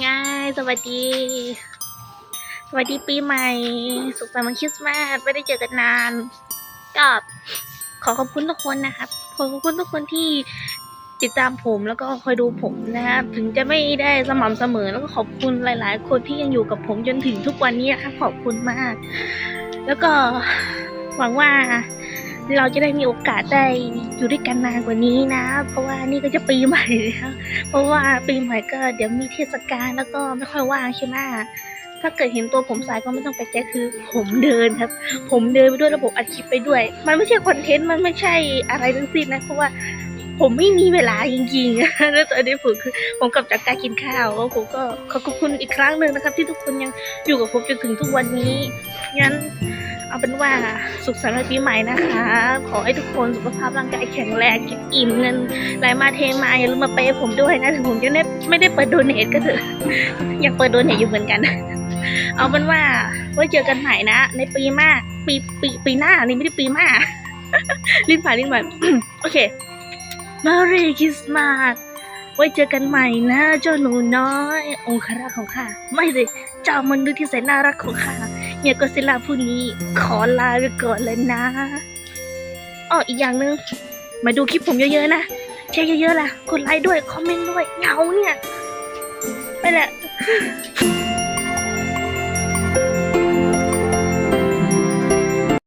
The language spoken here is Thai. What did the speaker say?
ง่ายสวัสดี สวัสดีปีใหม่ สุขสันต์วันคริสต์มาสไม่ได้เจอกันนานก็ขอขอบคุณทุกคนนะครับ ขอขอบคุณทุกคนที่ติดตามผมแล้วก็คอยดูผมนะครับ ถึงจะไม่ได้สม่ำเสมอแล้วก็ขอบคุณหลาย ๆ คนที่ยังอยู่กับผมจนถึงทุกวันนี้นะครับขอบคุณมาก แล้วก็หวังว่า เราจะได้มีโอกาสได้อยู่ด้วยกันนานกว่านี้นะ เพราะว่านี่ก็จะปีใหม่แล้วเพราะว่าปีใหม่ก็เดี๋ยวมีเทศกาลแล้วก็ไม่ค่อยว่างใช่ไหมถ้าเกิดเห็นตัวผมสายก็ไม่ต้องไปแจ้คือ ผมเดินครับ ผมเดินไปด้วยระบบอัดคลิปไปด้วย มันไม่ใช่คอนเทนต์มันไม่ใช่อะไรทั้งสิ้นนะเพราะว่าผมไม่มีเวลาจริงๆแล้วตอนนี้ผมคือผมกลับจากการกินข้าวแล้วผมก็ขอบคุณอีกครั้งหนึ่งนะครับ ที่ทุกคนยังอยู่กับผมจนถึงทุกวันนี้งั้น เอาเป็นว่าสุขสันต์วันปีใหม่นะคะ ขอให้ทุกคนสุขภาพร่างกายแข็งแรงกินอิ่มเงินไหลมาเทมาอย่าลืมมาเปย์ผมด้วยนะถึงผมจะไม่ไม่ได้เปิดโดเนทก็เถอะอยากเปิดโดเนทอยู่เหมือนกัน เอาเป็นว่าไว้เจอกันใหม่นะ ในปีหน้าปีปีปีหน้านี่ไม่ได้ปีหน้าลิ้นผ่านลิ้นผ่านโอเค Merry Christmas ไว้เจอกันใหม่นะเจ้าหนูน้อย องครักของข้าไม่สิเจ้ามนุษย์ที่แสนน่ารักของข้า เมียก็ซิลาผู้นี้ ขอลาไปก่อนเลยนะอ้ออีกอย่างหนึ่งมาดูคลิปผมเยอะๆนะแชร์เยอะๆล่ะ กดไลค์ด้วย คอมเมนต์ด้วยเหงาเนี่ย ไปแหละ